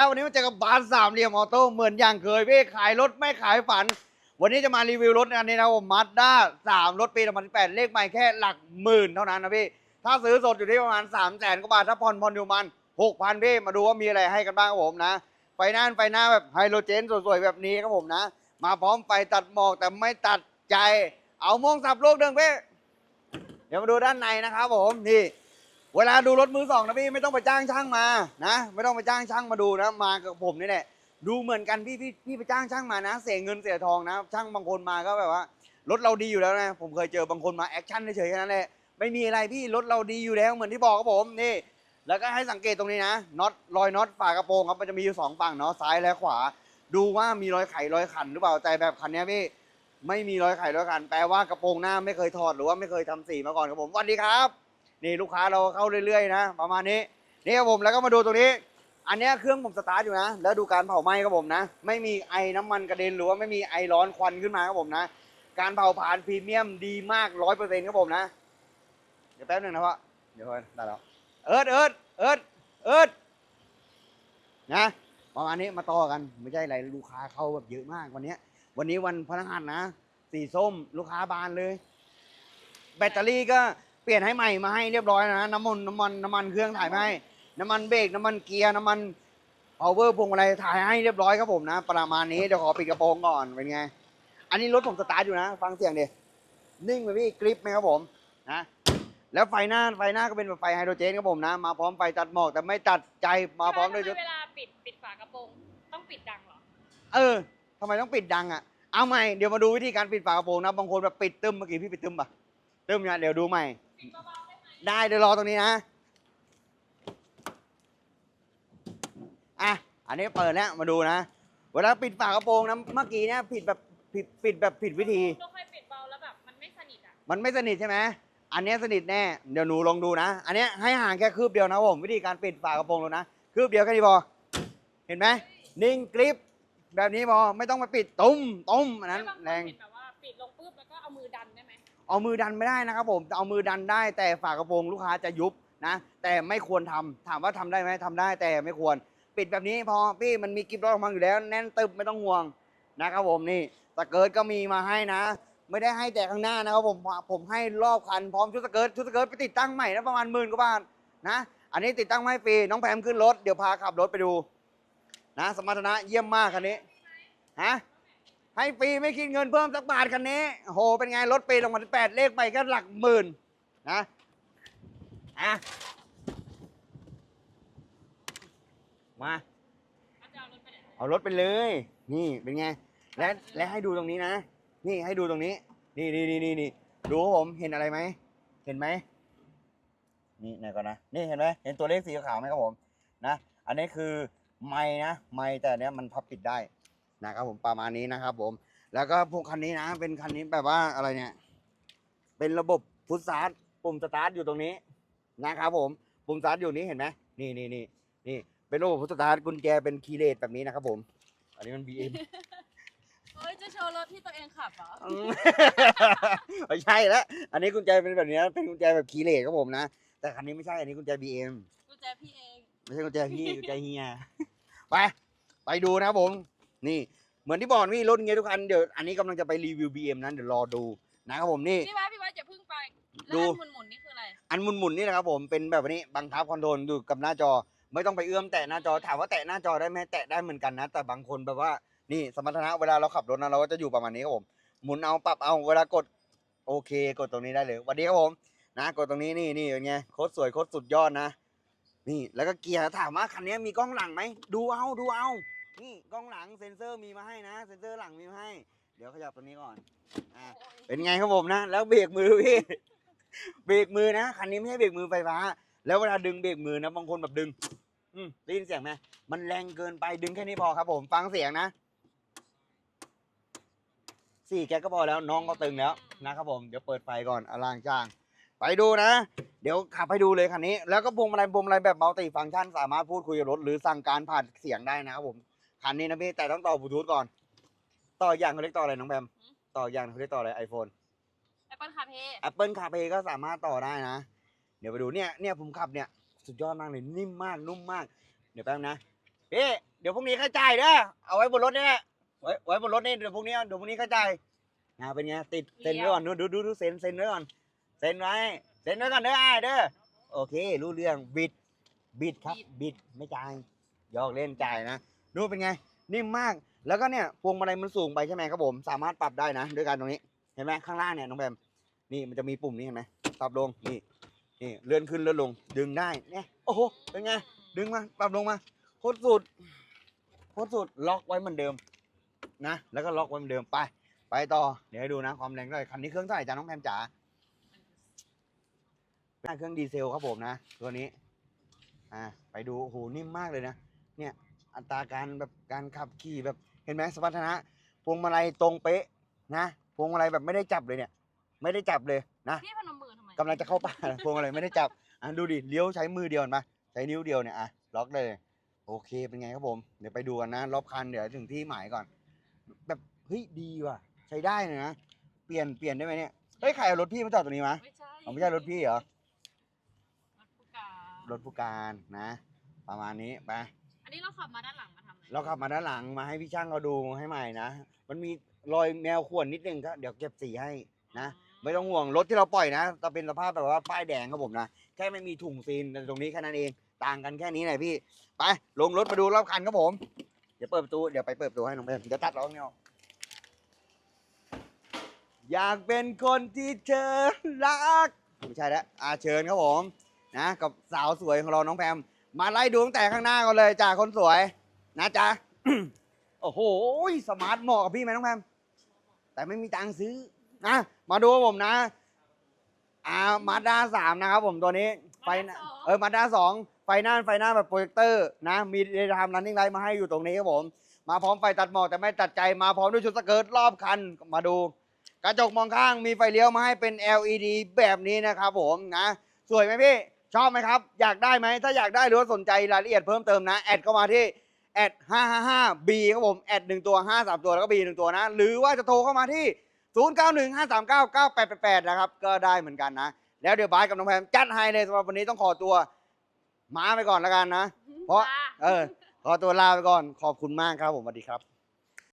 แล้ววันนี้มาเจอกับบานสามเหลี่ยมออโต้เหมือนอย่างเคยพี่ขายรถไม่ขายฝัน วันนี้จะมารีวิวรถอันนี้นะผมมาด้าสามรถปี2018เลขใหม่แค่หลักหมื่นเท่านั้นนะพี่ ถ้าซื้อสดอยู่ที่ประมาณ3 0 0แสนกว่าบาท ถ้าผ่อนผ่อนอยู่มัน6,000พี่ มาดูว่ามีอะไรให้กันบ้างครับผมนะ ไฟหน้าไฟหน้าแบบไฮโลเจนสวยๆแบบนี้ครับผมนะ มาพร้อมไฟตัดหมอกแต่ไม่ตัดใจ เอาม่วงสับโลกเดิมพี่เดี๋ยวมาดูด้านในนะครับผมนี่ เวลาดูรถมือสองนะพี่ไม่ต้องไปจ้างช่างมานะ ไม่ต้องไปจ้างช่างมาดูนะ มากับผมนี่แหละดูเหมือนกันพี่พี่พี่ไปจ้างช่างมานะ เสียเงินเสียทองนะ ช่างบางคนมาก็แบบว่ารถเราดีอยู่แล้วนะ ผมเคยเจอบางคนมาแอคชั่นเฉยๆแค่นั้นแหละไม่มีอะไรพี่รถเราดีอยู่แล้วเหมือนที่บอกครับผมนี่ แล้วก็ให้สังเกตตรงนี้นะน็อตรอยน็อตฝากระโปรงครับมันจะมีอยู่สองฝั่งเนาะซ้ายและขวา ดูว่ามีรอยไขรอยขันหรือเปล่าแต่แบบคันนี้พี่ไม่มีรอยไขรอยขันแปลว่ากระโปรงหน้าไม่เคยถอดหรือว่าไม่เคยทำสีมาก่อนครับผมสวัสดีครับ นี่ลูกค้าเราเข้าเรื่อยๆ นะ ประมาณนี้นี่ครับผมแล้วก็มาดูตรงนี้ อันนี้เครื่องผมสตาร์ทอยู่นะ แล้วดูการเผาไหม้ครับผมนะ ไม่มีไอน้ำมันกระเด็นหรือว่าไม่มีไอร้อนควันขึ้นมาครับผมนะ การเผาผลาญพรีเมียมดีมากร้อยเปอร์เซ็นต์ครับผมนะ เดี๋ยวแป๊บหนึงนะพ่อเดี๋ยวก่อนได้แล้วเอิร์ดเอิร์ดเอิร์ดเอิร์ดนะประมาณนี้มาต่อกันไม่ใช่อะไรลูกค้าเข้าแบบเยอะมากวันนี้วันนี้วันพนักงานนะ สีส้มลูกค้าบานเลย แบตเตอรี่ก็ เปลี่ยนให้ใหม่มาให้เรียบร้อยแล้วนะน้ำมันน้ำมันน้ำมันเครื่องถ่ายมาให้น้ำมันเบรกน้ำมันเกียร์น้ำมันพาวเวอร์พวงมาลัยถ่ายให้เรียบร้อยครับผมนะ ประมาณนี้เดี๋ยวขอปิดกระโปรงก่อนเป็นไง อันนี้รถผมสตาร์ทอยู่นะ ฟังเสียงดินิ่งไหมพี่กริปไหมครับผมนะแล้วไฟหน้าไฟหน้าก็เป็นแบบไฟไฮโดรเจนครับผมนะ มาพร้อมไฟตัดหมอกแต่ไม่ตัดใจมาพร้อมด้วยทำยศไเวลาปิดปิดฝากระโปรงต้องปิดดังเหรอเออทำไมต้องปิดดังอะเอาใหม่เดี๋ยวมาดูวิธีการปิดฝากระโปรงนะบางคนแบบปิดตึมเมื่อกี้พี่ปิดตึมปะตึมเนี่ยเดี๋ยวดูใหม่ปิดเบาๆ ได้ไหมได้เดี๋ยวรอตรงนี้นะ อะ อันนี้เปิดแล้วมาดูนะ เวลาปิดฝากระโปรงนะ เมื่อกี้เนี่ยผิดแบบผิดปิดแบบผิดวิธีเราเคยปิดเบาแล้วแบบมันไม่สนิทอะ มันไม่สนิทใช่ไหม อันเนี้ยสนิทแน่ เดี๋ยวหนูลองดูนะ อันเนี้ยให้ห่างแค่คืบเดียวนะครับผม วิธีการปิดฝากระโปรงแล้วนะ คืบเดียวแค่นี้พอ เห็นไหม นิ่งกริปแบบนี้พอ ไม่ต้องไปปิดตุ้มตุ้มอันนั้นไม่บางคนแรงปิดแบบว่าปิดลงปุ๊บแล้วก็เอามือดันได้ไหม เอามือดันไม่ได้นะครับผมเอามือดันได้ แต่ฝากระโปรงลูกค้าจะยุบนะแต่ไม่ควรทำถามว่าทำได้ไหมทำได้แต่ไม่ควร ปิดแบบนี้พอพี่มันมีกิบล็อกมังอยู่แล้ว แน่นตึบไม่ต้องห่วงนะครับผมนี่สเกิร์ตก็มีมาให้นะ ไม่ได้ให้แต่ข้างหน้านะครับผมผมให้รอบคันพร้อมชุดสเกิร์ตชุดสเกิร์ตไปติดตั้งใหม่นะประมาณหมื่นกว่าบาทนะ อันนี้ติดตั้งไม่ฟรีน้องแพมขึ้นรถเดี๋ยวพาขับรถไปดู นะ สมรรถนะเยี่ยมมากคันนี้ฮะ ให้ฟรีไม่คิดเงินเพิ่มสักบาทคันนี้โห เป็นไงรถปีลงมาแปดเลขไปก็หลักหมื่นนะอะมาเอารถไปเลย นี่เป็นไง และและให้ดูตรงนี้นะ นี่ให้ดูตรงนี้ นี่นี่นี่นี่นี่ดูครับผมเห็นอะไรไหม เห็นไหมนี่ไหนก่อนนะ นี่เห็นไหมเห็นตัวเลขสีขาวไหมครับผม นะ อันนี้คือไม้นะ ไม้แต่อันเนี้ยมันพับปิดได้ นะครับผมประมาณนี้นะครับผม แล้วก็พวกคันนี้นะ เป็นคันนี้แบบว่าอะไรเนี่ย เป็นระบบฟุตสตาร์ทปุ่มสตาร์ทอยู่ตรงนี้นะครับผม ปุ่มสตาร์ทอยู่นี้เห็นไหมนี่นี่นี่นี่ เป็นระบบฟุตสตาร์ทกุญแจเป็นคีย์เลสแบบนี้นะครับผม อันนี้มัน BM เฮ้ยจะโชว์รถที่ตัวเองขับเหรออืมไม่ใช่แล้วอันนี้กุญแจเป็นแบบนี้นะเป็นกุญแจแบบคีย์เลสครับผมนะ แต่คันนี้ไม่ใช่ อันนี้กุญแจ BM กุญแจพี่เอง ไม่ใช่กุญแจพี่กุญแจเฮีย ไป ไปดูนะครับผม นี่เหมือนที่บอกนี่รถเงี้ยทุกคันเดี๋ยวอันนี้กำลังจะไปรีวิว BM นั้นเดี๋ยวรอดูนะครับผมนี่ พี่ว่าพี่ว่าอย่าเพิ่งไปดู แล้วอันหมุนๆนี่คืออะไร อันหมุนๆนี่นะครับผมเป็นแบบนี้บังคับคอนโทรลอยู่กับหน้าจอ ไม่ต้องไปเอื้อมแตะหน้าจอถามว่าแตะหน้าจอได้ไหมแตะได้เหมือนกันนะ แต่บางคนแบบว่านี่สมรรถนะเวลาเราขับรถนะเราก็จะอยู่ประมาณนี้ครับผมหมุนเอาปรับเอาเวลากดโอเค กดตรงนี้ได้เลยสวัสดีครับผมนะกดตรงนี้นี่นี่เป็นไงโคตรสวยโคตรสุดยอดนะ นี่แล้วก็เกียร์ถามว่าคันนี้มีกล้องหลังไหมดูเอาดูเอา นี่กล้องหลังเซ็นเซอร์มีมาให้นะ เซ็นเซอร์หลังมีมาให้ เดี๋ยวขยับตรงนี้ก่อน อะเป็นไงครับผมนะ แล้วเบรกมือพี่ เบรกมือนะ คันนี้ไม่ใช่เบรกมือไฟฟ้า แล้วเวลาดึงเบรกมือนะ บางคนแบบดึง อืมได้ยินเสียงไหมมันแรงเกินไปดึงแค่นี้พอครับผม ฟังเสียงนะสี่แกก็พอแล้วน้องก็ตึงแล้วนะครับผม เดี๋ยวเปิดไฟก่อนอล่างจ้าง ไปดูนะ เดี๋ยวขับให้ดูเลยคันนี้ แล้วก็พวงมาลัยพวงมาลัยแบบมัลติฟังก์ชัน สามารถพูดคุยกับรถ หรือสั่งการผ่านเสียงได้นะครับผม คันนี้นะพี่แต่ต้องต่อบลูทูธก่อน ต่ออย่างเขาเรียกต่ออะไรน้องแบมต่ออย่างเขาเรียกต่ออะไรไอโฟนแอปเปิลคาเฟ่ Apple CarPlay ก็สามารถต่อได้นะ เดี๋ยวไปดูเนี่ยเนี่ยผมขับเนี่ยสุดยอดมากเลยนิ่มมากนุ่มมาก เดี๋ยวแป๊บนะพี่เดี๋ยวพรุ่งนี้ค่าจ่ายเด้อเอาไว้บนรถนี่แหละไว้ไว้บนรถนี่เดี๋ยวพรุ่งนี้เดี๋ยวพรุ่งนี้ค่าจ่ายอ่าเป็นไงติดเซ็นไว้ก่อนดูดูดูดูเซ็นเซ็นไว้ก่อนเซ็นไว้เซ็นไว้ก่อนเด้อไอ้ายเด้อโอเค รู้เรื่องบิดบิดครับบิดไม่จ่ายหยอกเล่นจ่ายนะ ดูเป็นไง นิ่มมาก แล้วก็เนี่ยพวงมาลัยมันสูงไปใช่ไหมครับผม สามารถปรับได้นะ ด้วยการตรงนี้ เห็นไหมข้างล่างเนี่ยน้องแบม นี่มันจะมีปุ่มนี้เห็นไหมปรับลง นี่ นี่เลื่อนขึ้นเลื่อนลง ดึงได้ เนี่ย โอ้โห เป็นไง ดึงมา ปรับลงมา โคตรสุด โคตรสุด ล็อกไว้เหมือนเดิมนะ แล้วก็ล็อกไว้เหมือนเดิม ไป ไปต่อ เดี๋ยวให้ดูนะ ความแรงด้วยคันนี้เครื่องเท่าไหร่จ้าน้องแพมจ๋าเป็นเครื่องดีเซลครับผมนะ ตัวนี้ อ่า ไปดู โอ้โห นิ่มมากเลยนะ เนี่ย อัตราการแบบการขับขี่แบบเห็นไหมสมรรถนะพวงมาลัยตรงเป๊ะนะพวงมาลัยแบบไม่ได้จับเลยเนี่ย ไม่ได้จับเลยนะพี่พนมมือทำไมกำลังจะเข้าป่า พวงมาลัยไม่ได้จับอะดูดิเลี้ยวใช้มือเดียวเห็นปะใช้นิ้วเดียวเนี่ยอะล็อกได้เลยโอเคเป็นไงครับผมเดี๋ยวไปดูกันนะ รอบคันเดี๋ยวถึงที่หมายก่อน แบบเฮ้ยดีว่ะ ใช้ได้เลยนะเปลี่ยนเปลี่ยนได้ไหมเนี่ยเฮ้ยใครเอารถพี่มาจอดตรงนี้มะไม่ใช่เอาไม่ใช่รถพี่เหรอรถผู้การรถผู้การนะ ประมาณนี้ไปอั นนี้เราขับมาด้านหลังมาทำอะไรเราขับมาด้านหลังมาให้พี่ช่างเขาดูให้ใหม่นะ มันมีรอยแมวข่วนนิดนึงก็เดี๋ยวเก็บสีให้นะ ไม่ต้องห่วงรถที่เราปล่อยนะจะเป็นสภาพแบบว่าป้ายแดงครับผมนะ แค่ไม่มีถุงซีนตรงนี้แค่นั้นเอง ต่างกันแค่นี้แหละพี่ ไป ลงรถมาดูรอบคันครับผม เดี๋ยวเปิดประตู เดี๋ยวไปเปิดประตูให้น้องเบมเดี๋ยวตัดล้อเนี่ยออกอยากเป็นคนที่เธอรัก ไม่ใช่แล้วอาเชิญครับผม นะ กับสาวสวยของเราน้องแพม มาไล่ดูตั้งแต่ข้างหน้ากันเลยจ้าคนสวย นะจ๊ะ โอ้โหสมาร์ทเหมาะกับพี่ไหมน้องแพมแต่ไม่มีตังค์ซื้อนะมาดูครับผมนะ อ่ามาด้าสามนะครับผมตัวนี้ ไฟหน้าเออมาด้าสองไฟหน้าไฟหน้าแบบโปรเจคเตอร์นะ มีเดทามรันนิ่งไลท์มาให้อยู่ตรงนี้ครับผม มาพร้อมไฟตัดหมอกแต่ไม่ตัดใจมาพร้อมด้วยชุดสเกิร์ตรอบคันมาดู กระจกมองข้างมีไฟเลี้ยวมาให้เป็น LED แบบนี้นะครับผมนะ สวยไหมพี่ ชอบไหมครับ อยากได้ไหม ถ้าอยากได้หรือว่าสนใจรายละเอียดเพิ่มเติมนะ แอดเข้ามาที่แอด555 B ครับผม แอด1ตัว 5 3 ตัวแล้วก็ B 1ตัวนะ หรือว่าจะโทรเข้ามาที่ 0915399888 นะครับ ก็ได้เหมือนกันนะ แล้วเดี๋ยวบายกับน้องแพมจัดให้เลยสำหรับวันนี้ต้องขอตัวม้าไปก่อนแล้วกันนะ เพราะจ้าเออ ขอตัวลาไปก่อน ขอบคุณมากครับผมสวัสดีครับ